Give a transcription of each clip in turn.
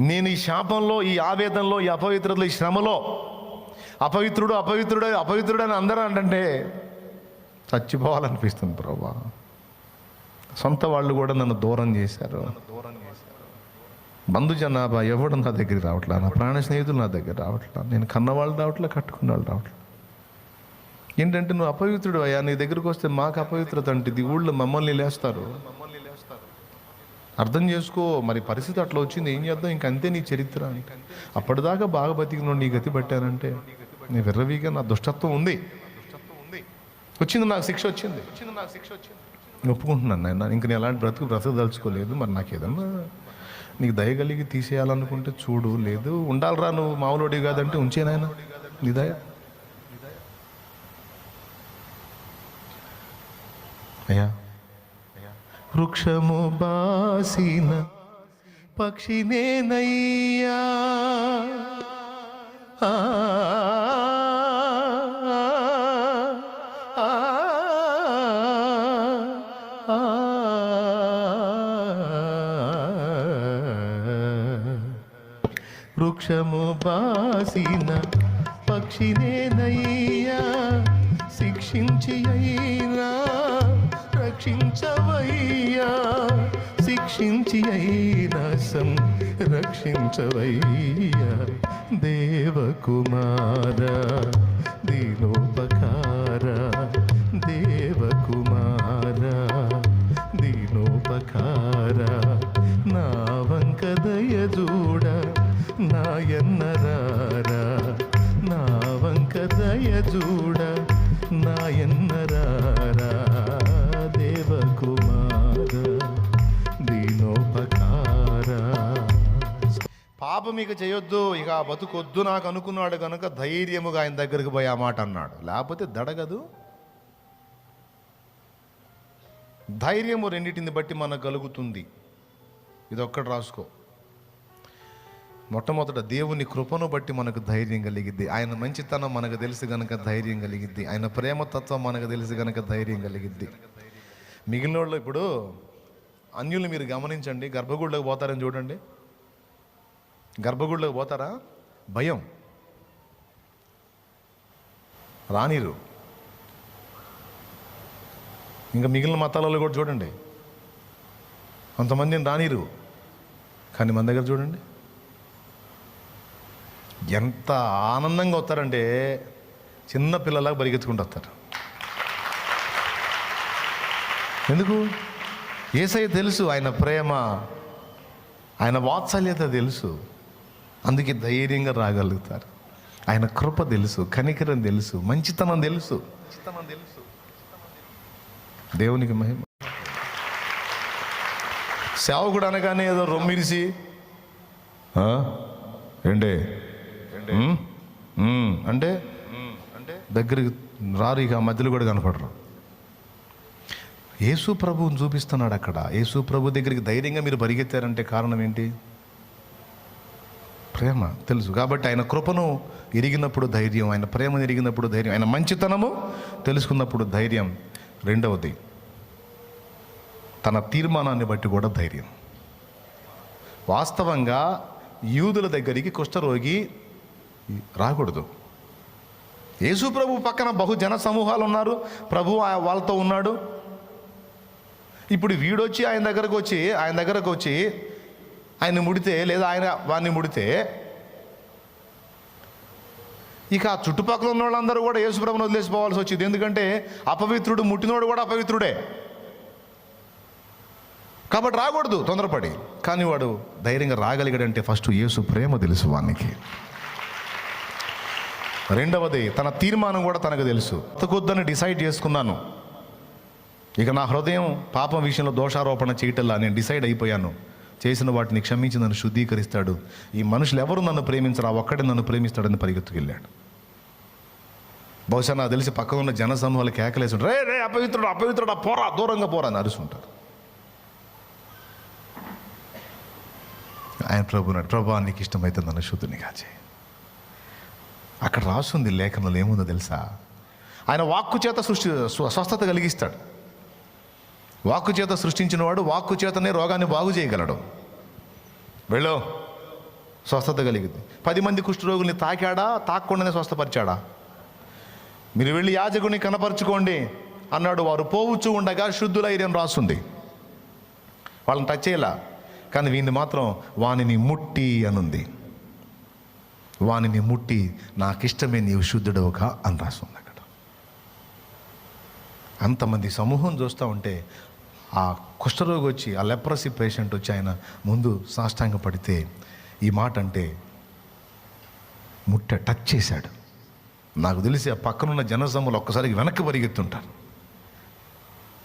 నేను ఈ శాపంలో ఈ ఆవేదనలో ఈ అపవిత్రతలో ఈ శ్రమలో అపవిత్రుడు అపవిత్రుడు అపవిత్రుడు అని అందరూ అంటే చచ్చిపోవాలనిపిస్తుంది ప్రభా. సొంత వాళ్ళు కూడా నన్ను దూరం చేశారు. బంధు జనాభా ఎవడు నా దగ్గరికి రావట్లా? నా ప్రాణ స్నేహితులు నా దగ్గర రావట్లా? నేను కన్నవాళ్ళు రావట్లా కట్టుకున్న వాళ్ళు రావట్లా? ఏంటంటే నువ్వు అపవిత్రుడు అయ్యా నీ దగ్గరికి వస్తే మాకు అపవిత్రత అంటే ఇది ఊళ్ళో మమ్మల్ని లేస్తారు. మమ్మల్ని అర్థం చేసుకో మరి పరిస్థితి అట్లా వచ్చింది ఏం చేద్దాం? ఇంక అంతే నీ చరిత్ర. అని అప్పటిదాకా బాగా బతికిన నీ గతి పట్టానంటే నీ విర్రవీగా నా దుష్టత్వం ఉంది. వచ్చింది నాకు శిక్ష వచ్చింది వచ్చింది నాకు శిక్ష వచ్చింది. ఒప్పుకుంటున్నాను నాయన ఇంక నేను ఎలాంటి బ్రతుకు బ్రతకదలుచుకోలేదు మరి నాకు ఏదన్నా నీకు దయ కలిగి తీసేయాలనుకుంటే చూడు లేదు. ఉండాలిరా నువ్వు మామూలుడి కాదంటే ఉంచే నాయన నీ దయ. అయ్యా. వృక్షము బాసిన పక్షినేనయ్యా. ఆ, వృక్షము బాసిన పక్షినేనయ్యా. శిక్షించి అయ్యా. రక్షించవయ్యా. శిక్షించి అయినా సం రక్షించవయ్యా. దేవకుమార దీనోపకార దేవకుమార దీనోపకార నా వంకదయ చూడ నాయన్నరారా నా వంకదయ చూడ నాయన్నరారా పాపం ఇక చేయొద్దు ఇక ఆ బతుకొద్దు నాకు అనుకున్నాడు కనుక ధైర్యముగా ఆయన దగ్గరికి పోయి ఆ మాట అన్నాడు. లేకపోతే దడగదు. ధైర్యము రెండింటిని బట్టి మనకు కలుగుతుంది. ఇది ఒక్కటి రాసుకో. మొట్టమొదట దేవుని కృపను బట్టి మనకు ధైర్యం కలిగిద్ది. ఆయన మంచితనం మనకు తెలిసి గనక ధైర్యం కలిగిద్ది. ఆయన ప్రేమతత్వం మనకు తెలిసి గనక ధైర్యం కలిగిద్ది. మిగిలిన వాళ్ళు ఇప్పుడు అన్యులు మీరు గమనించండి. గర్భగుడిలోకి పోతారని చూడండి. గర్భగుడిలోకి పోతారా? భయం. రానిరు. ఇంకా మిగిలిన మతాలలో కూడా చూడండి. కొంతమందిని రానిరు. కానీ మన దగ్గర చూడండి. ఎంత ఆనందంగా వస్తారంటే చిన్న పిల్లలాగా పరిగెత్తుకుంటూ వస్తారు. ఎందుకు? ఏసై తెలుసు ఆయన ప్రేమ. ఆయన వాత్సల్యత తెలుసు. అందుకే ధైర్యంగా రాగలుగుతారు. ఆయన కృప తెలుసు కనికరం తెలుసు మంచితనం తెలుసు. తెలుసు దేవునికి మహిమ. సేవకుడు అనగానే ఏదో రొమ్మిరిసి ఏంటే? అంటే అంటే దగ్గరికి రారు ఇక మధ్యలో కూడా కనపడరు. యేసు ప్రభువుని చూపిస్తున్నాడు అక్కడ. యేసు ప్రభు దగ్గరికి ధైర్యంగా మీరు పరిగెత్తారంటే కారణం ఏంటి? ప్రేమ తెలుసు. కాబట్టి ఆయన కృపను ఎరిగినప్పుడు ధైర్యం ఆయన ప్రేమను ఎరిగినప్పుడు ధైర్యం ఆయన మంచితనము తెలుసుకున్నప్పుడు ధైర్యం. రెండవది తన తీర్మానాన్ని బట్టి కూడా ధైర్యం. వాస్తవంగా యూదుల దగ్గరికి కుష్ఠరోగి రాకూడదు. యేసు ప్రభు పక్కన బహు జన సమూహాలు ఉన్నారు. ప్రభు వాళ్ళతో ఉన్నాడు. ఇప్పుడు వీడొచ్చి ఆయన దగ్గరకు వచ్చి ఆయన దగ్గరకు వచ్చి ఆయన ముడితే లేదా ఆయన వాడిని ముడితే ఇక ఆ చుట్టుపక్కల ఉన్న వాళ్ళందరూ కూడా యేసుప్రభుని వదిలేసిపోవాల్సి వచ్చింది. ఎందుకంటే అపవిత్రుడు ముట్టినోడు కూడా అపవిత్రుడే. కాబట్టి రాకూడదు తొందరపడి. కానీ వాడు ధైర్యంగా రాగలిగాడంటే ఫస్ట్ యేసు ప్రేమ తెలుసు వానికి. రెండవది తన తీర్మానం కూడా తనకు తెలుసు. బతకొద్దని డిసైడ్ చేసుకున్నాను. ఇక నా హృదయం పాపం విషయంలో దోషారోపణ చేయటల్లా నేను డిసైడ్ అయిపోయాను. చేసిన వాటిని క్షమించి నన్ను శుద్ధీకరిస్తాడు. ఈ మనుషులు ఎవరు నన్ను ప్రేమించరు ఆ ఒక్కడే నన్ను ప్రేమిస్తాడని పరిగెత్తుకెళ్ళాడు. బహుశా నాకు తెలిసి పక్కన ఉన్న జన సమూహాలు కేకలేసి ఉంటారు. రే రే అపవిత్రుడు అపవిత్రుడు పోరా దూరంగా పోరా అని అరుస్తుంటారు ఆయన ప్రభు ప్రభా నీకు ఇష్టమైతే నన్ను శుద్ధునిగా చేయి. అక్కడ రాస్తుంది లేఖనంలో ఏముందో తెలుసా? ఆయన వాక్కు చేత సృష్టి స్వస్థత కలిగిస్తాడు. వాక్కు చేత సృష్టించిన వాడు వాక్కు చేతనే రోగాన్ని బాగు చేయగలడు. వెళ్ళు. స్వస్థత కలిగింది. పది మంది కుష్ఠరోగుల్ని తాకాడా? తాక్కుండానే స్వస్థపరిచాడా? మీరు వెళ్ళి యాజకుని కనపరుచుకోండి అన్నాడు. వారు పోవచ్చు ఉండగా శుద్ధులైర్యం రాస్తుంది వాళ్ళని టచ్ చేయలా. కానీ వీడిని మాత్రం వానిని ముట్టి అనుంది. వానిని ముట్టి నాకిష్టమే నీవు శుద్ధుడవుగా అని రాస్తుంది అక్కడ. అంతమంది సమూహం చూస్తూ ఉంటే ఆ కుష్ఠరోగి వచ్చి ఆ లెప్రసీ పేషెంట్ వచ్చి ఆయన ముందు సాష్టాంగ పడితే ఈ మాట అంటే ముట్ట టచ్ చేశాడు. నాకు తెలిసి ఆ పక్కనున్న జనసమ్ములు ఒక్కసారికి వెనక్కి పరిగెత్తుంటారు.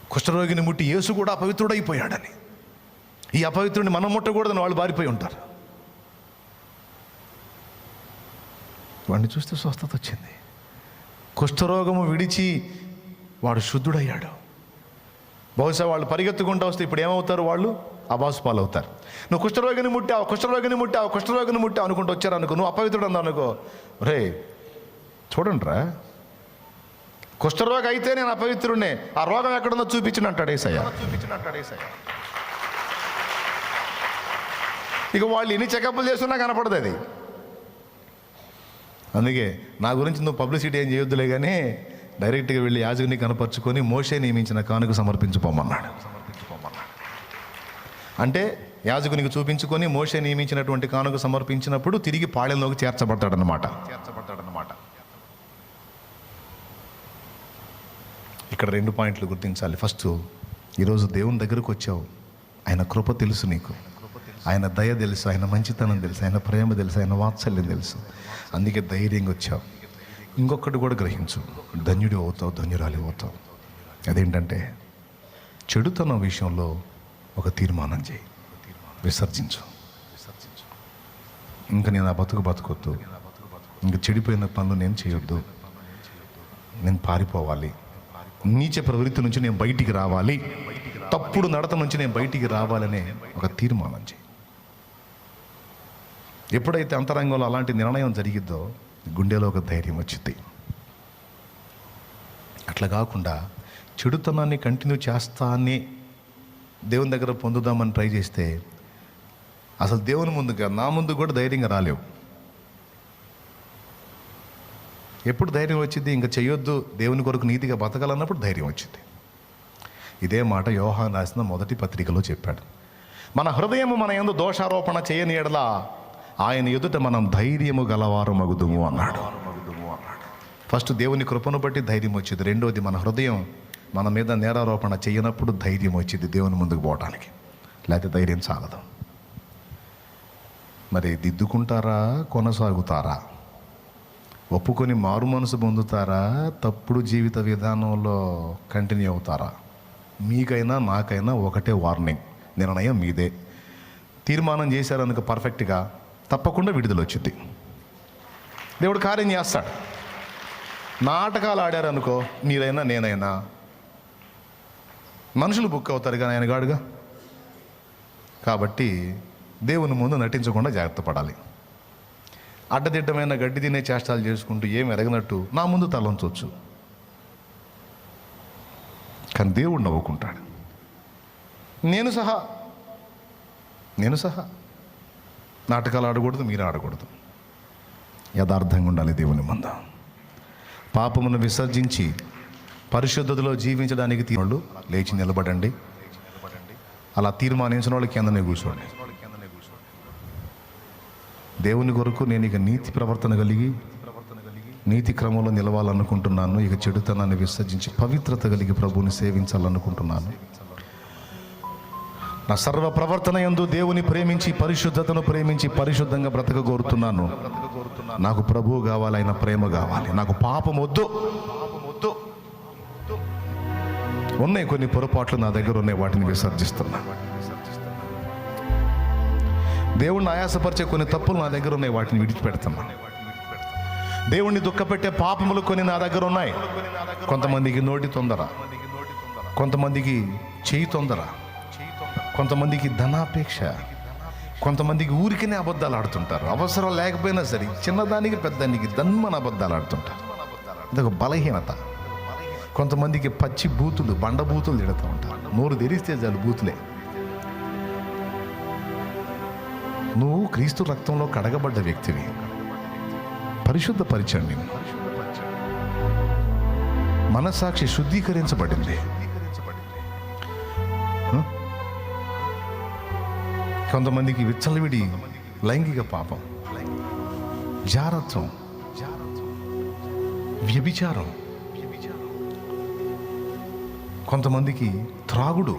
కుష్ఠరోగిని ముట్టి యేసు కూడా అపవిత్రుడైపోయాడని. ఈ అపవిత్రుడిని మనం ముట్టకూడదని వాళ్ళు బారిపోయి ఉంటారు. వాడిని చూస్తే స్వస్థత వచ్చింది. కుష్ఠరోగము విడిచి వాడు శుద్ధుడయ్యాడు. బహుశా వాళ్ళు పరిగెత్తుకుంటూ వస్తే ఇప్పుడు ఏమవుతారు వాళ్ళు? అబాసుపాలు పాలవుతారు. నువ్వు కుష్ఠరోగిని ముట్టావు కుష్ఠరోగిని ముట్టావు కుష్ఠరోగిని ముట్టావు అనుకుంటూ వచ్చారు అనుకో నువ్వు అపవిత్రుడు అన్నావు అనుకో రే చూడండి రా కుష్ఠరోగం అయితే నేను అపవిత్రుడినే ఆ రోగం ఎక్కడుందో చూపించిన అంటాడు ఏసయ్య. చూపించిన అంటాడు ఏసయ్య ఇక వాళ్ళు ఎన్ని చెకప్లు చేస్తున్నా కనపడదు అది. అందుకే నా గురించి నువ్వు పబ్లిసిటీ ఏం చేయొద్దులే కానీ డైరెక్ట్గా వెళ్ళి యాజకుని కనపరుచుకొని మోషే నియమించిన కానుక సమర్పించుకోమన్నాడు. అంటే యాజకునికి చూపించుకొని మోషే నియమించినటువంటి కానుక సమర్పించినప్పుడు తిరిగి పాళెంలోకి చేర్చబడతాడనమాట చేర్చబడతాడనమాట ఇక్కడ రెండు పాయింట్లు గుర్తించాలి. ఫస్ట్ ఈరోజు దేవుని దగ్గరకు వచ్చావు. ఆయన కృప తెలుసు నీకు. ఆయన దయ తెలుసు. ఆయన మంచితనం తెలుసు. ఆయన ప్రేమ తెలుసు. ఆయన వాత్సల్యం తెలుసు. అందుకే ధైర్యంగా వచ్చావు. ఇంకొకటి కూడా గ్రహించు. ధన్యుడు అవుతావు ధన్యురాలి అవుతావు. అదేంటంటే చెడుతనం విషయంలో ఒక తీర్మానం చేయి. విసర్జించు. ఇంకా నేను ఆ బతుకు బతకొద్దు. ఇంకా చెడిపోయిన పనులు నేను చేయొద్దు. నేను పారిపోవాలి. నీచ ప్రవృత్తి నుంచి నేను బయటికి రావాలి. తప్పుడు నడత నుంచి నేను బయటికి రావాలనే ఒక తీర్మానం చేయి. ఎప్పుడైతే అంతరంగంలో అలాంటి నిర్ణయం జరిగిద్దో గుండెలో ఒక ధైర్యం వచ్చింది. అట్లా కాకుండా చెడుతనాన్ని కంటిన్యూ చేస్తానే దేవుని దగ్గర పొందుదామని ట్రై చేస్తే అసలు దేవుని ముందుగా నా ముందు కూడా ధైర్యంగా రాలేవు. ఎప్పుడు ధైర్యం వచ్చింది ఇంకా చేయొద్దు దేవుని కొరకు నీతిగా బతకాలన్నప్పుడు ధైర్యం వచ్చింది. ఇదే మాట యోహాన్ రాసిన మొదటి పత్రికలో చెప్పాడు. మన హృదయం మన ఎందు దోషారోపణ చేయని ఎడలా ఆయన ఎదుట మనం ధైర్యము గలవారు మగుదుము అన్నాడు. ఫస్ట్ దేవుని కృపను బట్టి ధైర్యం వచ్చింది. రెండోది మన హృదయం మన మీద నేరారోపణ చేయనప్పుడు ధైర్యం వచ్చింది దేవుని ముందుకు పోవటానికి. లేకపోతే ధైర్యం చాలదు. మరి దిద్దుకుంటారా కొనసాగుతారా? ఒప్పుకొని మారు మనసు పొందుతారా తప్పుడు జీవిత విధానంలో కంటిన్యూ అవుతారా? మీకైనా నాకైనా ఒకటే వార్నింగ్. నిర్ణయం మీదే. తీర్మానం చేశారనుక పర్ఫెక్ట్గా తప్పకుండా విడుదల వచ్చింది దేవుడు కార్యం చేస్తాడు. నాటకాలు ఆడారనుకో మీరైనా నేనైనా. మనుషులు బుక్ అవుతారు కానీ ఆయన గాడుగా? కాబట్టి దేవుని ముందు నటించకుండా జాగ్రత్త పడాలి. అడ్డదిడ్డమైన గడ్డి తినే చేష్టాలు చేసుకుంటూ ఏం ఎరగనట్టు నా ముందు తలంచవచ్చు కానీ దేవుడు నవ్వుకుంటాడు. నేను సహా. నేను సహా. నాటకాలు ఆడకూడదు మీరు ఆడకూడదు. యథార్థంగా ఉండాలి దేవుని ముందు. పాపమును విసర్జించి పరిశుద్ధతలో జీవించడానికి తీరు లేచి నిలబడండి. అలా తీర్మానించిన వాళ్ళు కిందనే కూర్చోండి. దేవుని కొరకు నేను ఇక నీతి ప్రవర్తన కలిగి నీతి క్రమంలో నిలవాలనుకుంటున్నాను. ఇక చెడుతనాన్ని విసర్జించి పవిత్రత కలిగి ప్రభువుని సేవించాలనుకుంటున్నాను. నా సర్వ ప్రవర్తన యందు దేవుని ప్రేమించి పరిశుద్ధతను ప్రేమించి పరిశుద్ధంగా బ్రతక కోరుతున్నాను. నాకు ప్రభువు కావాలి ఆయన ప్రేమ కావాలి. నాకు పాపం వద్దు. ఉన్నాయి కొన్ని పొరపాట్లు నా దగ్గర ఉన్నాయి వాటిని విసర్జిస్తున్నా. దేవుణ్ణి ఆయాసపరిచే కొన్ని తప్పులు నా దగ్గర ఉన్నాయి వాటిని విడిచిపెడుతున్నా. దేవుణ్ణి దుఃఖపెట్టే పాపములు కొన్ని నా దగ్గర ఉన్నాయి. కొంతమందికి నోటి తొందర కొంతమందికి చేయి తొందర. కొంతమందికి ధనాపేక్ష కొంతమందికి ఊరికనే అబద్ధాలు ఆడుతుంటారు. అవసరం లేకపోయినా సరే చిన్నదానికి పెద్దానికి దన్మన అబద్ధాలు ఆడుతుంటారు. ఇదొక బలహీనత. కొంతమందికి పచ్చి బూతులు బండ బూతులు తిడుతూ ఉంటారు. నోరు తెరిస్తే చాలు బూతులే. నువ్వు క్రీస్తు రక్తంలో కడగబడ్డ వ్యక్తివి. పరిశుద్ధపరిచండి మనసాక్షి శుద్ధీకరించబడింది. కొంతమందికి విచ్చలవిడి లైంగిక పాపం జారత్వం వ్యభిచారం కొంతమందికి త్రాగుడు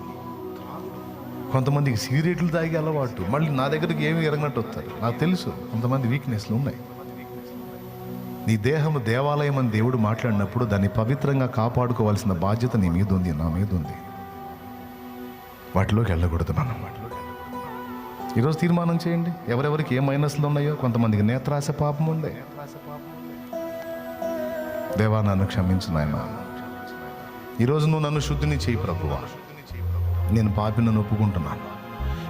కొంతమందికి సిగరెట్లు తాగే అలవాటు. మళ్ళీ నా దగ్గరికి ఏమి ఎరగనట్టు వస్తారు. నాకు తెలుసు కొంతమంది వీక్నెస్లు ఉన్నాయి. నీ దేహము దేవాలయం అని దేవుడు మాట్లాడినప్పుడు దాన్ని పవిత్రంగా కాపాడుకోవాల్సిన బాధ్యత నీ మీద ఉంది నా మీద ఉంది. వాటిలోకి వెళ్ళకూడదు మనం ఈరోజు తీర్మానం చేయండి. ఎవరెవరికి ఏ మైనస్లు ఉన్నాయో కొంతమందికి నేత్రాశ పాపం ఉంది దేవా నన్ను క్షమించు నాయన. ఈరోజు నువ్వు నన్ను శుద్ధిని చేయి ప్రభువా. నేను పాపినను ఒప్పుకుంటున్నాను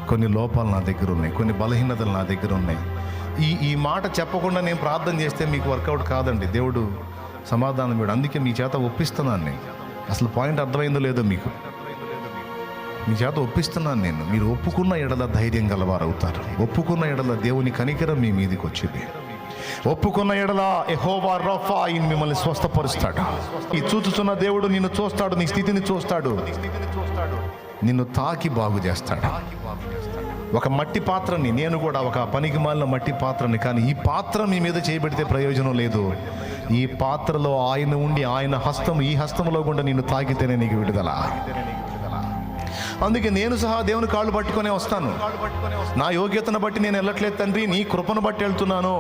కొన్ని లోపాలు నా దగ్గర ఉన్నాయి కొన్ని బలహీనతలు నా దగ్గర ఉన్నాయి. ఈ ఈ మాట చెప్పకుండా నేను ప్రార్థన చేస్తే మీకు వర్కౌట్ కాదండి. దేవుడు సమాధానం వీడు అందుకే మీ చేత ఒప్పిస్తున్నాను నేను. అసలు పాయింట్ అర్థమైందో లేదో మీకు. మీ చేత ఒప్పిస్తున్నాను నేను. మీరు ఒప్పుకున్న ఎడల ధైర్యం గలవారు అవుతారు ఒప్పుకున్న ఎడల దేవుని కనికరం మీ మీదకి వచ్చింది. ఒప్పుకున్న ఎడల ఎహోవా రఫా ఆయన మిమ్మల్ని స్వస్థపరుస్తాడు. ఈ చూచుచున్న దేవుడు నిన్ను చూస్తాడు నీ స్థితిని చూస్తాడు. నిన్ను తాకి బాగు చేస్తాడు. ఒక మట్టి పాత్రని నేను కూడా ఒక పనికి మాలిన మట్టి పాత్రని కానీ ఈ పాత్ర మీ మీద చేయబెడితే ప్రయోజనం లేదు. ఈ పాత్రలో ఆయన ఉండి ఆయన హస్తం ఈ హస్తంలో గుండా నిన్ను తాకితేనే నీకు విడుదల. అందుకే నేను సహా దేవుని కాళ్ళు పట్టుకొని వస్తాను. నా యోగ్యతను బట్టి నేను వెళ్ళట్లేదు తండ్రి నీ కృపను బట్టి వెళ్తున్నాను.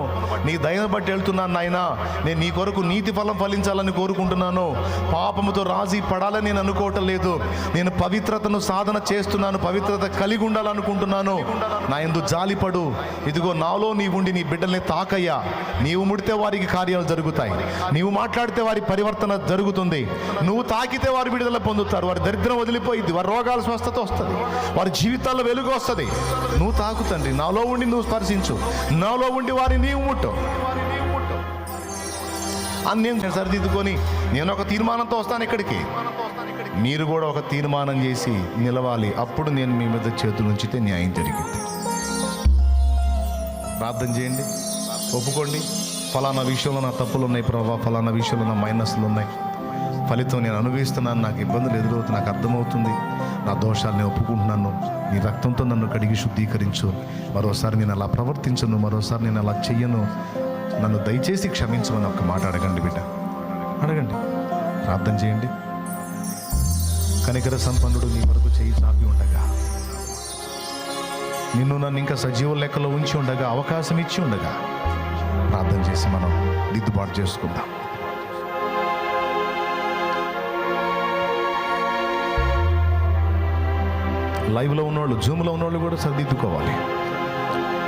నీ దయను బట్టి వెళ్తున్నాను నాయన. నేను నీ కొరకు నీతి ఫలం ఫలించాలని కోరుకుంటున్నాను. పాపముతో రాజీ పడాలని నేను అనుకోవటం లేదు. నేను పవిత్రతను సాధన చేస్తున్నాను పవిత్రత కలిగి ఉండాలనుకుంటున్నాను. నా ఎందు జాలిపడు ఇదిగో నాలో నీ ఉండి నీ బిడ్డల్ని తాకయ్యా. నీవు ముడితే వారికి కార్యాలు జరుగుతాయి. నీవు మాట్లాడితే వారి పరివర్తన జరుగుతుంది. నువ్వు తాకితే వారి విడుదల పొందుతారు. వారి దరిద్రం వదిలిపోయింది వారి రోగాలు స్వస్థ స్వస్థత వస్తుంది. వారి జీవితాల్లో వెలుగు వస్తుంది. నువ్వు తాకు తండ్రి నాలో ఉండి నువ్వు స్పర్శించు. నాలో ఉండి వారిని నీవు ముట్టు. అని నేను సరిదిద్దుకొని నేను ఒక తీర్మానంతో వస్తాను ఇక్కడికి. మీరు కూడా ఒక తీర్మానం చేసి నిలవాలి. అప్పుడు నేను మీ మీద చేతులు ఉంచితే న్యాయం జరిగింది ప్రార్థన చేయండి. ఒప్పుకోండి. ఫలానా విషయంలో నా తప్పులు ఉన్నాయి ప్రభావ ఫలానా విషయంలో నా మైనస్లు ఉన్నాయి ఫలితం నేను అనుభవిస్తున్నాను. నాకు ఇబ్బందులు ఎదురవుతుంది నాకు అర్థమవుతుంది. నా దోషాలు నేను ఒప్పుకుంటున్నాను. నీ రక్తంతో నన్ను కడిగి శుద్ధీకరించు. మరోసారి నేను అలా ప్రవర్తించను. మరోసారి నేను అలా చెయ్యను. నన్ను దయచేసి క్షమించమని ఒక మాట అడగండి బిడ్డ. అడగండి. ప్రార్థన చేయండి. కనికర సంపన్నుడు నీ వరకు చేయి చాపి ఉండగా నిన్ను నన్ను ఇంకా సజీవ లెక్కలో ఉంచి ఉండగా అవకాశం ఇచ్చి ఉండగా ప్రార్థన చేసి మనం దిద్దుబాటు చేసుకుందాం. లైవ్లో ఉన్నవాళ్ళు జూమ్లో ఉన్నవాళ్ళు కూడా సరిదిద్దుకోవాలి.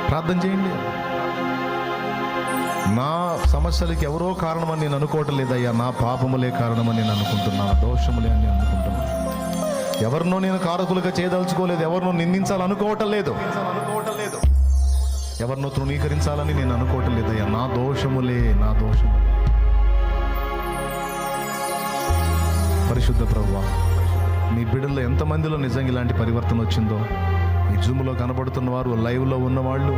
ప్రార్థన చేయండి. నా సమస్యలకి ఎవరో కారణమని నేను అనుకోవటం లేదయ్యా. నా పాపములే కారణమని నేను అనుకుంటున్నాను. దోషములే అని అనుకుంటున్నాను. ఎవరినో నేను కారకులుగా చేయదలుచుకోలేదు. ఎవరినో నిందించాలనుకోవటం లేదు అనుకోవటం లేదు. ఎవరినో తృణీకరించాలని నేను అనుకోవటం లేదయ్యా. నా దోషములే నా దోషములే. పరిశుద్ధ ప్రభువా మీ బిడ్డల్లో ఎంతమందిలో నిజంగా ఇలాంటి పరివర్తన వచ్చిందో? ఈ జూమ్లో కనబడుతున్న వారు లైవ్లో ఉన్నవాళ్ళు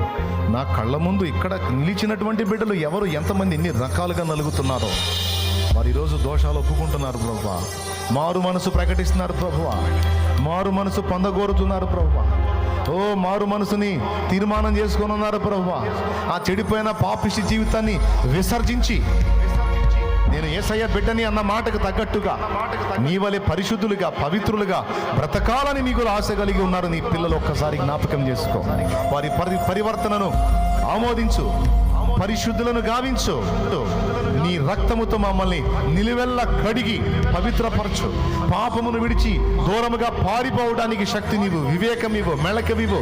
నా కళ్ళ ముందు ఇక్కడ నిలిచినటువంటి బిడ్డలు ఎవరు? ఎంతమంది ఎన్ని రకాలుగా నలుగుతున్నారో? వారు ఈరోజు దోషాలు ఒప్పుకుంటున్నారు ప్రభు మారు మనసు ప్రకటిస్తున్నారు ప్రభువ మారు మనసు పొందగోరుతున్నారు ప్రభువ ఓ మారు మనసుని తీర్మానం చేసుకొని ఉన్నారు ప్రభువా ఆ చెడిపోయిన పాపిష్టి జీవితాన్ని విసర్జించి నేను ఏసయ్య బిడ్డని అన్న మాటకు తగ్గట్టుగా నీ వలె పరిశుద్ధులుగా పవిత్రులుగా బ్రతకాలని మీకు ఆశ కలిగి ఉన్నారు నీ పిల్లలు ఒక్కసారి జ్ఞాపకం చేసుకో. వారి పరి పరివర్తనను ఆమోదించు. పరిశుద్ధులను గావించు. నీ రక్తముతో మమ్మల్ని నిలువెల్ల కడిగి పవిత్రపరచు. పాపమును విడిచి దూరముగా పారిపోవడానికి శక్తి నీవు వివేకం ఇవ్వు మెళకమివ్వు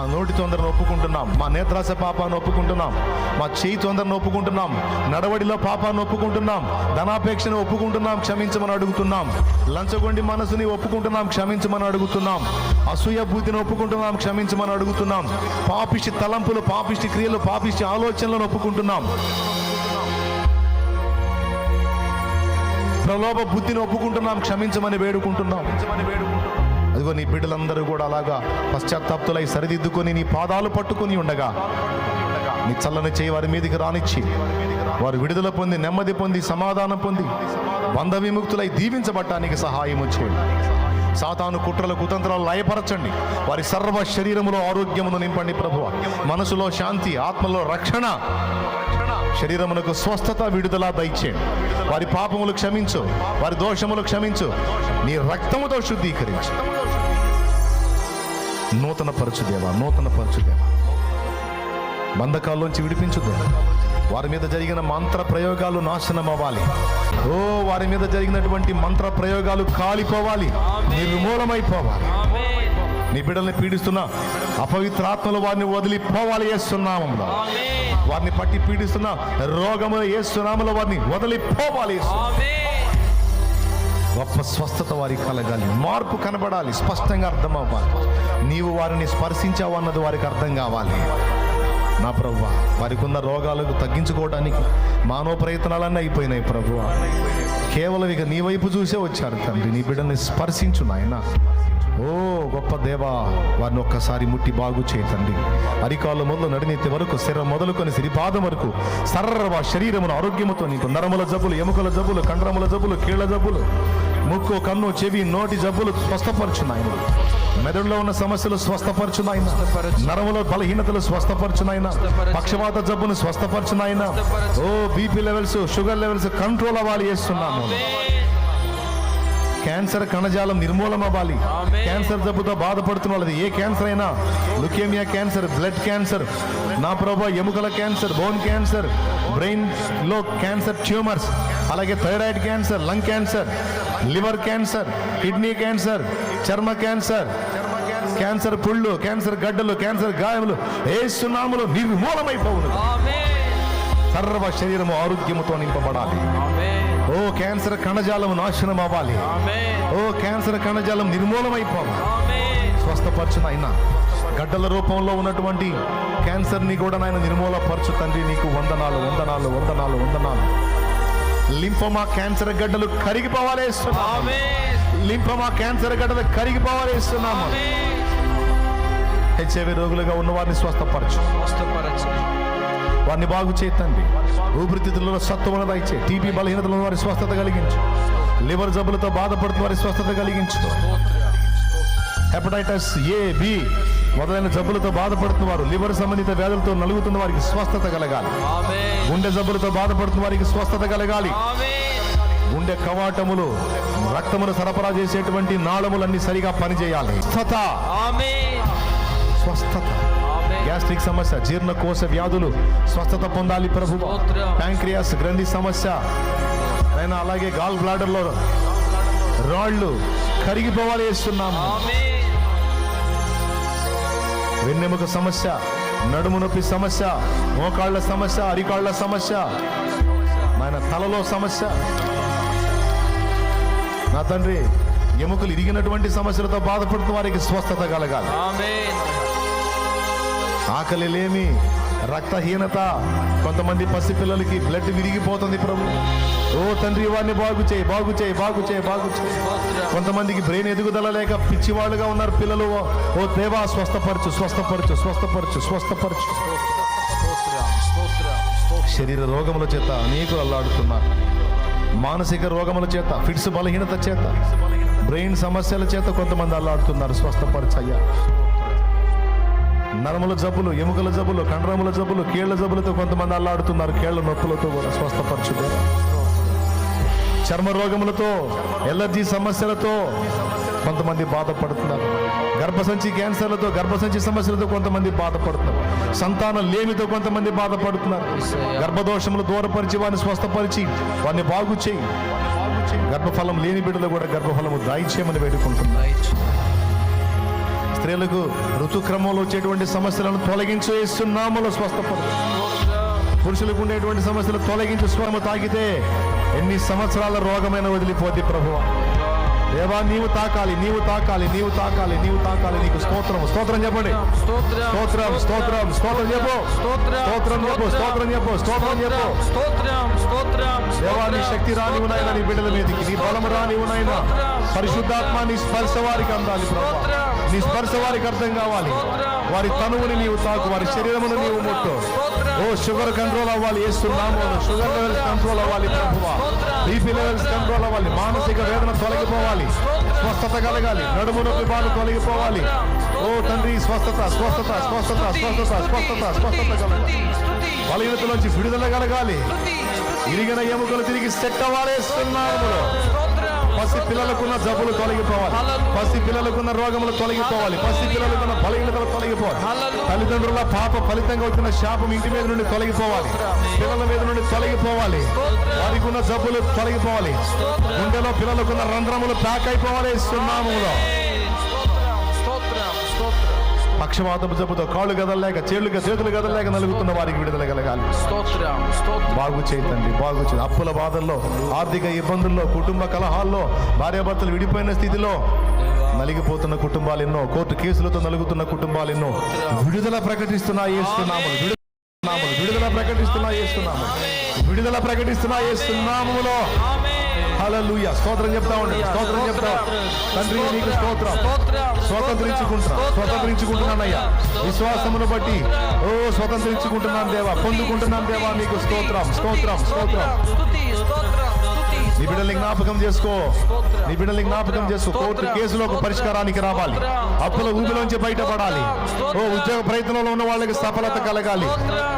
మా నోటి తొందరను ఒప్పుకుంటున్నాం. మా నేత్రాస పాపాన్ని ఒప్పుకుంటున్నాం. మా చేయి తొందరను ఒప్పుకుంటున్నాం. నడవడిలో పాపాన్ని ఒప్పుకుంటున్నాం. ధనాపేక్షను ఒప్పుకుంటున్నాం. క్షమించమని అడుగుతున్నాం. లంచగొండి మనసుని ఒప్పుకుంటున్నాం. క్షమించమని అడుగుతున్నాం. అసూయ బుద్ధిని ఒప్పుకుంటున్నాం. క్షమించమని అడుగుతున్నాం. పాపిష్టి తలంపులు పాపిష్టి క్రియలు పాపిష్టి ఆలోచనలను ఒప్పుకుంటున్నాం. ప్రలోభ బుద్ధిని ఒప్పుకుంటున్నాం. క్షమించమని వేడుకుంటున్నాం. అదిగో నీ బిడ్డలందరూ కూడా అలాగా పశ్చాత్తాప్తులై సరిదిద్దుకొని నీ పాదాలు పట్టుకొని ఉండగా నీ చల్లని చేయి వారి మీదకి రానిచ్చి వారు విడుదల పొంది నెమ్మది పొంది సమాధానం పొంది బంధ విముక్తులై దీవించబట్టానికి సహాయం చేయండి. సాతాను కుట్రల కుతంత్రాలు లయపరచండి. వారి సర్వ శరీరములో ఆరోగ్యమును నింపండి ప్రభువ. మనసులో శాంతి ఆత్మలో రక్షణ. శరీరమునకు స్వస్థత విడుదల దయచేయండి. వారి పాపములు క్షమించు వారి దోషములు క్షమించు నీ రక్తముతో శుద్ధీకరించు. నూతన పరచుదేవా నూతన పరచుదేవా బంధకాల్లోంచి విడిపించుదేవా వారి మీద జరిగిన మంత్ర ప్రయోగాలు నాశనం అవ్వాలి. ఓ వారి మీద జరిగినటువంటి మంత్ర ప్రయోగాలు కాలిపోవాలి. నిర్మూలమైపోవాలి. నీ బిడ్డల్ని పీడిస్తున్న అపవిత్రాత్మలు వారిని వదిలిపోవాలి వేస్తున్నామంలో ఆమేన్. వారిని పట్టి పీడిస్తున్న రోగములు ఏసునామలో వారిని వదిలిపోవాలి గొప్ప స్వస్థత వారికి కలగాలి. మార్పు కనబడాలి. స్పష్టంగా అర్థం అవ్వాలి నీవు వారిని స్పర్శించావు అన్నది వారికి అర్థం కావాలి. నా ప్రభు వారికి ఉన్న రోగాలకు తగ్గించుకోవడానికి మానవ ప్రయత్నాలన్నీ అయిపోయినాయి ప్రభు కేవలం ఇక నీ వైపు చూసే వచ్చారు తండ్రి. నీ బిడ్డల్ని స్పర్శించు నాయన. ఓ గొప్ప దేవా వారిని ఒక్కసారి ముట్టి బాగు చేయతండి అరికాలు మొదలు నడినెత్తి వరకు శరీరం మొదలుకొని సిరిపాదం వరకు సర్వ శరీరమును ఆరోగ్యముతో నీకు నరముల జబ్బులు ఎముకల జబ్బులు కండరముల జబ్బులు కీళ్ళ జబ్బులు ముక్కు కన్ను చెవి నోటి జబ్బులు స్వస్థపరచున్నాయన మెదడులో ఉన్న సమస్యలు స్వస్థపరచునాయన నరముల బలహీనతలు స్వస్థపరచునాయన పక్షవాత జబ్బును స్వస్థపరచునాయన ఓ BP levels sugar levels control అవ్వాలి చేస్తున్నాము క్యాన్సర్ కణజాలం నిర్మూలం అవ్వాలి. ఆమేన్. క్యాన్సర్ జబ్బుతో బాధపడుతున్న వాళ్ళది ఏ క్యాన్సర్ అయినా లుకేమియా క్యాన్సర్ బ్లడ్ క్యాన్సర్ నా ప్రభా ఎముకల క్యాన్సర్ బోన్ క్యాన్సర్ బ్రెయిన్లో క్యాన్సర్ ట్యూమర్స్ అలాగే thyroid cancer lung cancer liver cancer kidney cancer చర్మ క్యాన్సర్ క్యాన్సర్ పుళ్ళు క్యాన్సర్ గడ్డలు క్యాన్సర్ గాయములు ఏ సున్నాములు నిర్మూలమైపోవును సర్వ శరీరము ఆరోగ్యముతో నింపబడాలి. ఓ క్యాన్సర్ కణజాలం నాశనం అవ్వాలి. ఓ క్యాన్సర్ కణజాలం నిర్మూలమైపోవాలి. స్వస్థపరచు నాయన గడ్డల రూపంలో ఉన్నటువంటి క్యాన్సర్ని కూడా నాయన నిర్మూలపరచు తండ్రి నీకు వందనాలు వందనాలు వందనాలు వందనాలు. లింఫమా క్యాన్సర్ గడ్డలు కరిగిపోవాలి ఆమేన్. లింఫమా క్యాన్సర్ గడ్డలు కరిగిపోవాలి ఇస్తున్నాము ఆమేన్. హెచ్ఐవి రోగులుగా ఉన్న వారిని స్వస్థపరచు. స్వస్థపరచు. వారిని బాగు చేతండి ఊపిరితిత్తులలో సత్వమును దయచే టీబీ బలహీనతలో వారి స్వస్థత కలిగించు. లివర్ జబ్బులతో బాధపడుతున్న వారి స్వస్థత కలిగించు. హెపటైటిస్ ఏ బి మొదలైన జబ్బులతో బాధపడుతున్న వారు లివర్ సంబంధిత వ్యాధులతో నలుగుతున్న వారికి స్వస్థత కలగాలి. గుండె జబ్బులతో బాధపడుతున్న వారికి స్వస్థత కలగాలి. గుండె కవాటములు రక్తమును సరఫరా చేసేటువంటి నాళములన్నీ సరిగా పనిచేయాలి. స్వస్థత. స్వస్థత. గ్యాస్ట్రిక్ సమస్య జీర్ణకోశ వ్యాధులు స్వస్థత పొందాలి ప్రభు. ప్యాంక్రియాస్ గ్రంథి సమస్య. అయినా అలాగే గాల్ బ్లాడర్లో రాళ్ళు కరిగిపోవాలి వేస్తున్నాము వెన్నెముక సమస్య నడుము నొప్పి సమస్య మోకాళ్ళ సమస్య అరికాళ్ళ సమస్య ఆయన తలలో సమస్య. నా తండ్రి ఎముకలు ఇరిగినటువంటి సమస్యలతో బాధపడుతున్న వారికి స్వస్థత కలగాలి. ఆకలి లేమి రక్తహీనత. కొంతమంది పసిపిల్లలకి బ్లడ్ విరిగిపోతుంది ప్రభు. ఓ తండ్రి వాడిని బాగు చేయి బాగు చేయి బాగు చేయి బాగు చేయి. కొంతమందికి బ్రెయిన్ ఎదుగుదల లేక పిచ్చివాళ్ళుగా ఉన్నారు పిల్లలు. ఓ దేవా స్వస్థపరచు స్వస్థపరచు స్వస్థపరచు స్వస్థపరచు. శరీర రోగముల చేత అనేకులు అల్లాడుతున్నారు. మానసిక రోగముల చేత ఫిట్స్ బలహీనత చేత బ్రెయిన్ సమస్యల చేత కొంతమంది అల్లాడుతున్నారు. స్వస్థపరచయ్యా. నరముల జబ్బులు ఎముకల జబ్బులు కండరముల జబ్బులు కీళ్ళ జబ్బులతో కొంతమంది అల్లాడుతున్నారు. కీళ్ళ నొప్పులతో కూడా స్వస్థపరచుకో. చర్మ రోగములతో ఎలర్జీ సమస్యలతో కొంతమంది బాధపడుతున్నారు. గర్భసంచి క్యాన్సర్లతో గర్భసంచి సమస్యలతో కొంతమంది బాధపడుతున్నారు. సంతానం లేమితో కొంతమంది బాధపడుతున్నారు. గర్భదోషములు దూరపరిచి వారిని స్వస్థపరిచి వారిని బాగు చేయి. గర్భఫలం లేని బిడ్డలు కూడా గర్భఫలము దాయిచేయమని వేడుకుంటున్నారు. స్త్రీలకు ఋతుక్రమంలో వచ్చేటువంటి సమస్యలను తొలగించు ఇస్తున్నాములో స్వస్థపడు. పురుషులకు ఉండేటువంటి సమస్యలు తొలగించు స్వరము తాగితే ఎన్ని సంవత్సరాల రోగమైన వదిలిపోద్ది ప్రభు దేవా నీవు తాకాలి నీవు తాకాలి నీవు తాకాలి నీవు తాకాలి నీకు స్తోత్రం స్తోత్రం చెప్పండి. స్తోత్రం స్తోత్రం స్తోత్రం స్తోత్రం చెప్పు. స్తోత్రం స్తోత్రం చెప్పు స్తోత్రం చెప్పు స్తోత్రం చెప్పు. స్తోత్రం స్తోత్రం దేవా నీ శక్తి రాని ఉన్నాయినా నీ బిడ్డల మీదకి నీ బలం రాని ఉన్నాయినా పరిశుద్ధాత్మ నీ స్పర్శ వారికి అందాలి ప్రభా. నీ స్పర్శ వారికి అర్థం కావాలి. వారి తనువుని నీవు తాకు వారి శరీరమును నీవు ముట్టు. ఓ షుగర్ కంట్రోల్ అవ్వాలి వేస్తున్నాము షుగర్ లెవెల్స్ కంట్రోల్ అవ్వాలి ప్రభువా. బీపీ లెవెల్స్ కంట్రోల్ అవ్వాలి మానసిక వేదన తొలగిపోవాలి స్వస్థత కలగాలి నడుము నొప్పి బాధ తొలగిపోవాలి. ఓ తండ్రి స్వస్థత స్వస్థత స్వస్థత స్వస్థత స్వస్థత స్వస్థత కలగాలి. బలహీనతలోంచి విడుదల కలగాలి. ఇరిగిన ఎముకలు తిరిగి సెట్ అవ్వాలేస్తున్నాము పసి పిల్లలకున్న జబ్బులు తొలగిపోవాలి. పసి పిల్లలకున్న రోగములు తొలగిపోవాలి. పసి పిల్లలకున్న బలహీనతలు తొలగిపోవాలి. తల్లిదండ్రుల పాప ఫలితంగా వచ్చిన శాపం ఇంటి మీద నుండి తొలగిపోవాలి. పిల్లల మీద నుండి తొలగిపోవాలి. వారికి ఉన్న జబ్బులు తొలగిపోవాలి. గుండెలో పిల్లలకున్న రంధ్రములు ప్యాక్ అయిపోవాలి సున్నాములో. స్తోత్రం పక్షవాతపు జబ్బుతో కాళ్ళు గదలేక చేళ్ళుగా చేతులు గదలేక నలుగుతున్న వారికి విడుదల కలగాలి. బాగు చేయండి బాగు చేయండి. అప్పుల బాధల్లో ఆర్థిక ఇబ్బందుల్లో కుటుంబ కలహాల్లో భార్యాభర్తలు విడిపోయిన స్థితిలో నలిగిపోతున్న కుటుంబాలు ఎన్నో కోర్టు కేసులతో నలుగుతున్న కుటుంబాలు ఎన్నో. విడుదల ప్రకటిస్తున్నా ఏస్తున్నాము విడుదల ప్రకటిస్తున్నా ఏస్తున్నాము విడుదల ప్రకటిస్తున్నా ఏస్తున్నాములో హల్లెలూయ. స్తోత్రం చెప్తా ఉండండి స్తోత్రం చెప్తా. తండ్రి నీకు స్తోత్రం. స్వతంత్రించుకుంటున్నా. స్వతంత్రించుకుంటున్నానయ్యా విశ్వాసమును బట్టి ఓ స్వతంత్రించుకుంటున్నాను దేవా. పొందుకుంటున్నాను దేవా నీకు స్తోత్రం. స్తోత్రం. స్తోత్రం. స్తుతి. స్తోత్రం. స్తుతి నీ బిడ్డల్ని జ్ఞాపకం చేసుకో. నీ బిడ్డల్ని జ్ఞాపకం చేసుకో కోర్టు కేసులో ఒక పరిష్కారానికి రావాలి. అప్పుల ఊబిలోంచి బయటపడాలి. ఓ ఉద్యోగ ప్రయత్నంలో ఉన్న వాళ్ళకి సఫలత కలగాలి.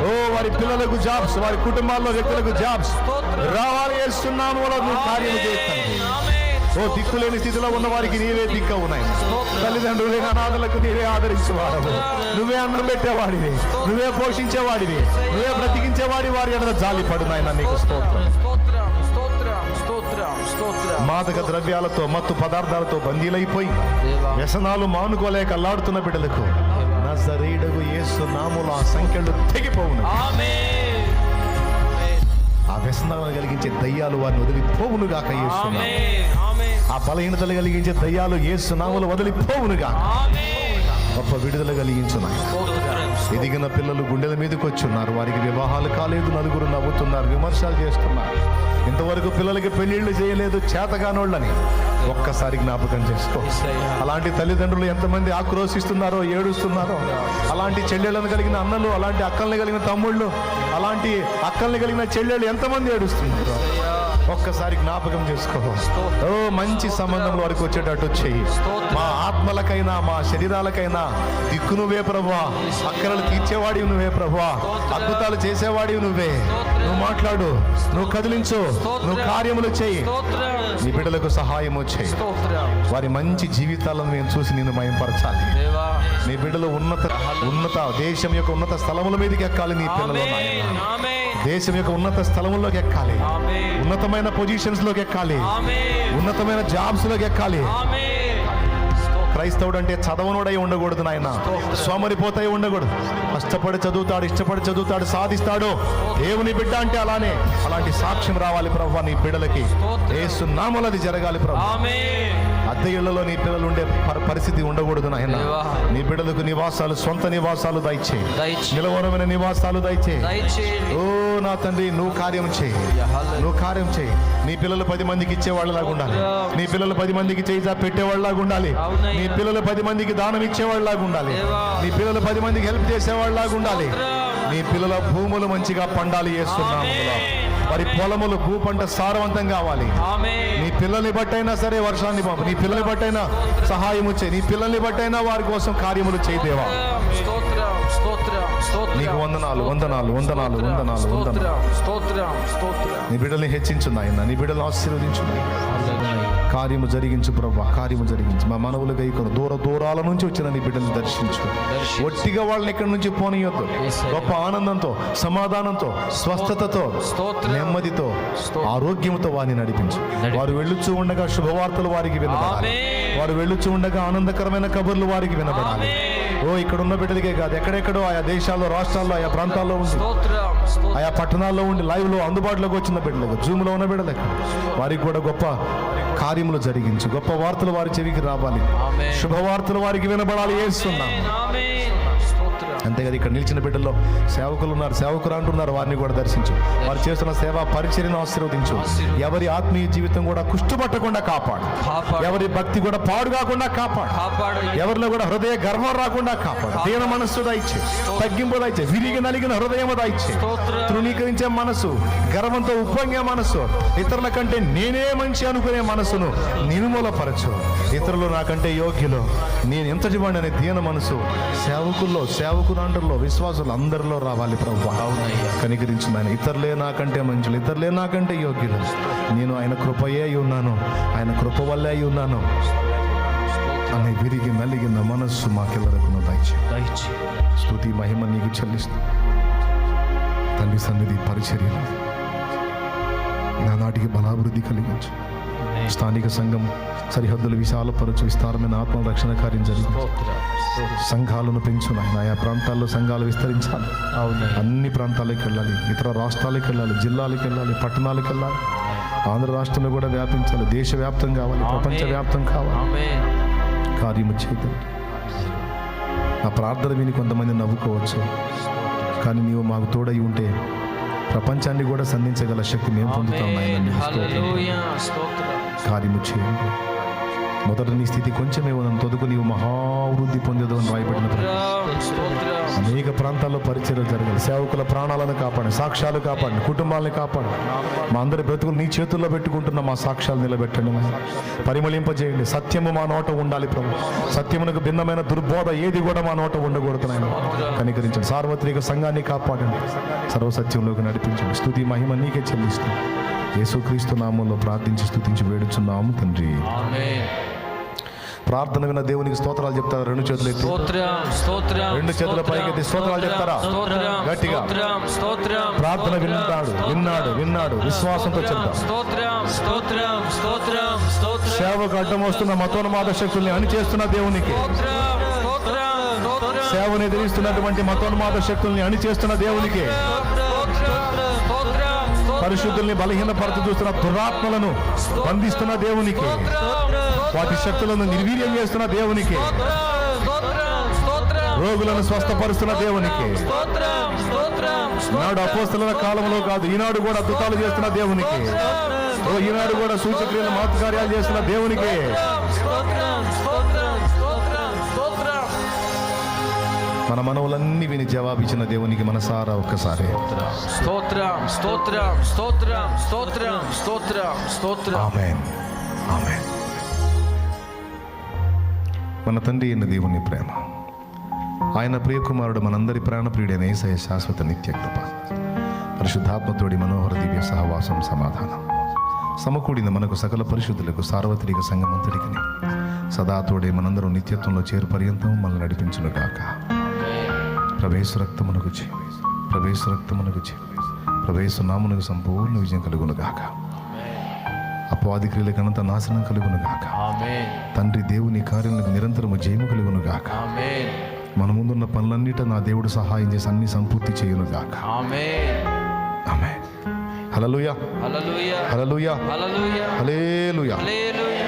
ఓ వారి పిల్లలకు జాబ్స్ వారి కుటుంబాల్లో వ్యక్తులకు జాబ్స్. రావాలి వేస్తున్నాము నువ్వు కార్యం చేస్తాను ఓ దిక్కులేని స్థితిలో ఉన్న వారికి నీవే దిక్క ఉన్నాయి తల్లిదండ్రులు అనాథలకు నీవే ఆదరించేవాడవు నువ్వే అన్నం పెట్టేవాడివి. నువ్వే పోషించేవాడివి. నువ్వే బ్రతికించేవాడి వారి ఎడల జాలి పడునాయన నీకు స్తోత్రం. మాదక ద్రవ్యాలతో మత్తు పదార్థాలతో బందీలైపోయి వ్యసనాలు మానుకోలేక అల్లాడుతున్న బిడ్డలకు నజరేయుడగు యేసు నాముల ఆ సంఖ్యలు తెగిపోవును. ఆ వ్యసనాలను కలిగించే దయ్యాలు వారిని ఆమేన్. ఆమేన్. ఆ బలహీనతలు కలిగించే దయ్యాలు యేసు నాములు వదిలిపోవునుగాక ఆమేన్. గొప్ప విడుదల కలిగించున్నాయి. ఎదిగిన పిల్లలు గుండెల మీదకి వచ్చున్నారు. వారికి వివాహాలు కాలేదు. నలుగురు నవ్వుతున్నారు. విమర్శలు చేస్తున్నారు. ఇంతవరకు పిల్లలకి పెళ్ళిళ్ళు చేయలేదు. చేతగానోళ్ళని ఒక్కసారి జ్ఞాపకం చేసుకో. అలాంటి తల్లిదండ్రులు ఎంతమంది ఆక్రోశిస్తున్నారో ఏడుస్తున్నారో అలాంటి చెల్లెళ్ళను కలిగిన అన్నలు అలాంటి అక్కల్ని కలిగిన తమ్ముళ్ళు అలాంటి అక్కల్ని కలిగిన చెల్లెళ్ళు ఎంతమంది ఏడుస్తున్నారు ఒక్కసారి జ్ఞాపకం చేసుకో. ఓ మంచి సంబంధం వారికి వచ్చేటట్టు చెయ్యి. మా ఆత్మలకైనా మా శరీరాలకైనా దిక్కు నువ్వే ప్రభువా. అక్కరలు తీర్చేవాడివి నువ్వే ప్రభువా. అద్భుతాలు చేసేవాడివి నువ్వే. నువ్వు మాట్లాడు. నువ్వు కదిలించు. నువ్వు కార్యములు చేయి నీ బిడ్డలకు సహాయము చేయి వారి మంచి జీవితాలను మేము చూసి నిన్ను మయంపరచాలి నీ బిడ్డలు ఉన్నత ఉన్నత దేశం యొక్క ఉన్నత స్థలముల మీదకి ఎక్కాలి నీ పిల్లలు దేశం యొక్క ఉన్నత స్థలముల్లోకి ఎక్కాలి. ఉన్నతమైన పొజిషన్స్లోకి ఎక్కాలి ఉన్నతమైన జాబ్స్లోకి ఎక్కాలి. క్రైస్తవుడు అంటే చదవనుడై ఉండకూడదు నాయన. సోమరిపోతాయి ఉండకూడదు. కష్టపడి చదువుతాడు ఇష్టపడి చదువుతాడు సాధిస్తాడు. దేవుని బిడ్డ అంటే అలానే. అలాంటి సాక్ష్యం రావాలి ప్రభు నీ బిడ్డలకి. ఏసు నామలది జరగాలి ప్రభు. అద్దె ఇళ్ళలో నీ పిల్లలు ఉండే పరి- పరిస్థితి ఉండకూడదు నాయన. నీ బిడ్డలకు నివాసాలు సొంత నివాసాలు దయచే దయచేయి. నిలవరమైన నివాసాలు దయచే ఓ నా తండ్రి నువ్వు కార్యం చేయి. నువ్వు కార్యం చేయి. నీ పిల్లలు పది మందికి ఇచ్చేవాళ్ళలాగా ఉండాలి. నీ పిల్లలు పది మందికి చేయి పెట్టేవాళ్ళలాగా ఉండాలి. నీ పిల్లలు పది మందికి దానం ఇచ్చేవాళ్ళలాగా ఉండాలి. నీ పిల్లలు పది మందికి హెల్ప్ చేసేవాళ్ళలాగా ఉండాలి. నీ పిల్లల భూములు మంచిగా పండాలి చేస్తున్నాము వారి పొలములు భూ పంట సారవంతం కావాలి. నీ పిల్లల్ని బట్టైనా సరే వర్షాన్ని పంపు నీ పిల్లల్ని బట్టైనా సహాయము చేయి. నీ పిల్లల్ని బట్టైనా వారి కోసం కార్యములు చేయదేవా నీకు వందనాలు వందనాలు వందనాలు వందనాలు వందనాలు. నీ బిడ్డల్ని హెచ్చించు నాయన నీ బిడ్డలు ఆశీర్వదించు నాయన. కార్యము జరిగించు ప్రభా కార్యము జరిగించు మా మనవులు గైకొని దూర దూరాల నుంచి వచ్చిన నీ బిడ్డల్ని దర్శించు. ఒట్టిగా వాళ్ళని ఇక్కడి నుంచి పోనీయొద్దు. గొప్ప ఆనందంతో సమాధానంతో స్వస్థతతో. నెమ్మదితో. ఆరోగ్యంతో వారిని నడిపించు. వారు వెళ్ళుచూ ఉండగా శుభవార్తలు వారికి వినపడాలి ఆమేన్ వారు వెళ్ళుచు ఉండగా ఆనందకరమైన కబుర్లు వారికి వినబడాలి ఓ ఇక్కడ ఉన్న బిడ్డలకే కాదు ఎక్కడెక్కడో ఆయా దేశాల్లో రాష్ట్రాల్లో ఆయా ప్రాంతాల్లో స్తోత్రం ఆయా పట్టణాల్లో ఉండి లైవ్లో అందుబాటులోకి వచ్చిన బిడ్డలకు జూమ్లో ఉన్న బిడ్డలకు వారికి కూడా గొప్ప కార్యములు జరిగించు. గొప్ప వార్తలు వారి చెవికి రావాలి. శుభవార్తలు వారికి వినబడాలి. చేస్తున్నాం ఆమేన్ స్తోత్రం అంతే కదా ఇక్కడ నిలిచిన బిడ్డల్లో సేవకులు ఉన్నారు సేవకులు అంటున్నారు వారిని కూడా దర్శించు. వారు చేస్తున్న సేవా పరిచర్యను ఆశీర్వదించు. ఎవరి ఆత్మీయ జీవితం కూడా కుష్టుపట్టకుండా కాపాడు. కాపాడు. ఎవరి భక్తి కూడా పాడు కాకుండా కాపాడు. ఎవరిలో కూడా హృదయ గర్వం రాకుండా కాపాడు. దీన మనస్సు దాయిచ్చే తగ్గింపు దాయిచ్చే విరిగి నలిగిన హృదయం దాయిచ్చే. తృణీకరించే మనసు గర్వంతో ఉప్పొంగే మనసు ఇతరుల కంటే నేనే మంచి అనుకునే మనసును నిర్మూలపరచు. ఇతరులు నాకంటే యోగ్యులు. నేను ఎంతటి వాడిని అనే దీన మనసు సేవకుల్లో సేవకురాండ్రుల్లో విశ్వాసులు అందరిలో రావాలి ప్రభు అవునయ్యా. కనికరించు ఆయన ఇతరులే నాకంటే మంచులు ఇతరులే నాకంటే యోగ్యులు. నేను ఆయన కృపయే అయి ఉన్నాను ఆయన కృప వల్లే అయి ఉన్నాను. అనే విరిగి నలిగిన మనస్సు మాకెల్లరకు దయచే దయచి స్తుతి మహిమ నీకు చెల్లిస్తూ. తల్లి సన్నిధి పరిచర్యలు. నానాటికి బలాభివృద్ధి కలిగించు. స్థానిక సంఘం సరిహద్దులు విశాలపరచు విస్తారమైన ఆత్మ రక్షణ కార్యం స్తోత్రం. సంఘాలను పెంచు నాయన. ఆయా ప్రాంతాల్లో సంఘాలు విస్తరించాలి. అవునయ్యా అన్ని ప్రాంతాలకు వెళ్ళాలి. ఇతర రాష్ట్రాలకు వెళ్ళాలి. జిల్లాలకు వెళ్ళాలి. పట్టణాలకు వెళ్ళాలి. ఆంధ్ర రాష్ట్రంలో కూడా వ్యాపించాలి. దేశవ్యాప్తం కావాలి. ప్రపంచ వ్యాప్తం కావాలి. కార్యము చేద్దాం ఆ ప్రార్థన విని కొంతమంది నవ్వుకోవచ్చు. కానీ నీవు మాకు తోడై ఉంటే ప్రపంచాన్ని కూడా సంధించగల శక్తి మేము పొందుతాం నీ కార్యము చేయండి. మొదట నీ స్థితి కొంచెమే ఉందని తొదుకు నీవు మహావృద్ధి పొందేదు అని రాయబడిన అనేక ప్రాంతాల్లో పరిచయం జరగాలి. సేవకుల ప్రాణాలను కాపాడండి సాక్ష్యాలు కాపాడండి కుటుంబాలను కాపాడండి. మా అందరి బ్రతుకులు నీ చేతుల్లో పెట్టుకుంటున్న మా సాక్ష్యాలు నిలబెట్టండి పరిమళింపజేయండి. సత్యము మా నోట ఉండాలి ప్రభు. సత్యమునకు భిన్నమైన దుర్బోధ ఏది కూడా మా నోట ఉండకూడదు నాయన కనికరించండి. సార్వత్రిక సంఘాన్ని కాపాడండి. సర్వసత్యంలోకి నడిపించండి. స్థుతి మహిమ నీకే చెల్లిస్తాం యేసుక్రీస్తు నామంలో ప్రార్థించి స్తుతించి వేడుచున్నాము తండ్రి. ప్రార్థన విన్న దేవునికి స్తోత్రాలు చెప్తారు? రెండు చేతులు ఎత్తి. రెండు చేతుల పైకెత్తి స్తోత్రాలు చెప్తారా? గట్టిగా. ప్రార్థన విన్నాడు విన్నాడు విన్నాడు. విశ్వాసంతో చెప్తాం. సేవకు అడ్డం వస్తున్న మతోన్మాద శక్తుల్ని దేవునికి. స్తోత్రం స్తోత్రం స్తోత్రం. సేవను ఎదిరిస్తున్నటువంటి మతోన్మాద శక్తుల్ని అణిచేస్తున్న దేవునికి. స్తోత్రం స్తోత్రం పరిశుద్ధుల్ని బలహీనపరచు చూస్తున్న దురాత్మలను బంధిస్తున్న దేవునికి వాటి శక్తులను నిర్వీర్యం చేస్తున్న దేవునికి రోగులను స్వస్థపరుస్తున్న దేవునికి నాడు అపోస్తుల కాలంలో కాదు ఈనాడు కూడా అద్భుతాలు చేస్తున్న దేవునికి ఓ ఈనాడు కూడా సూచక్రియలు మాతృకార్యాలు చేస్తున్న దేవునికి మన మనవులన్నీ విని జవాబిచ్చిన దేవునికి మనసారా ఒక్కసారి. స్తోత్రం స్తోత్రం స్తోత్రం స్తోత్రం స్తోత్రం స్తోత్రం. ఆమెన్. ఆమెన్. మన తండ్రి అయిన దేవుని ప్రేమ. ఆయన ప్రియకుమారుడు మనందరి ప్రాణప్రియుడైన ఏసయ శాశ్వత నిత్య కృప. పరిశుద్ధాత్మతోడి మనోహర దివ్య సహవాసం సమాధానం. సమకూడిన మనకు సకల పరిశుద్ధులకు సార్వత్రిక సంగమంతుడికి సదా తోడే మనందరం నిత్యత్వంలో చేరు పర్యంతం మనల్ని నడిపించును గాక ప్రవేశ రక్తమునకు ప్రవేశ రక్తమునకు ప్రవేశ నామునకు సంపూర్ణ విజయం కలుగును గాక. అపవాది క్రియలకు అనంత నాశనం కలుగును గాక. తండ్రి దేవుని కార్యములకు నిరంతరము జయము కలుగును గాక. మన ముందున్న పనులన్నిట నా దేవుడు సహాయం చేసి అన్ని సంపూర్తి చేయును గాక. Hallelujah hallelujah hallelujah hallelujah.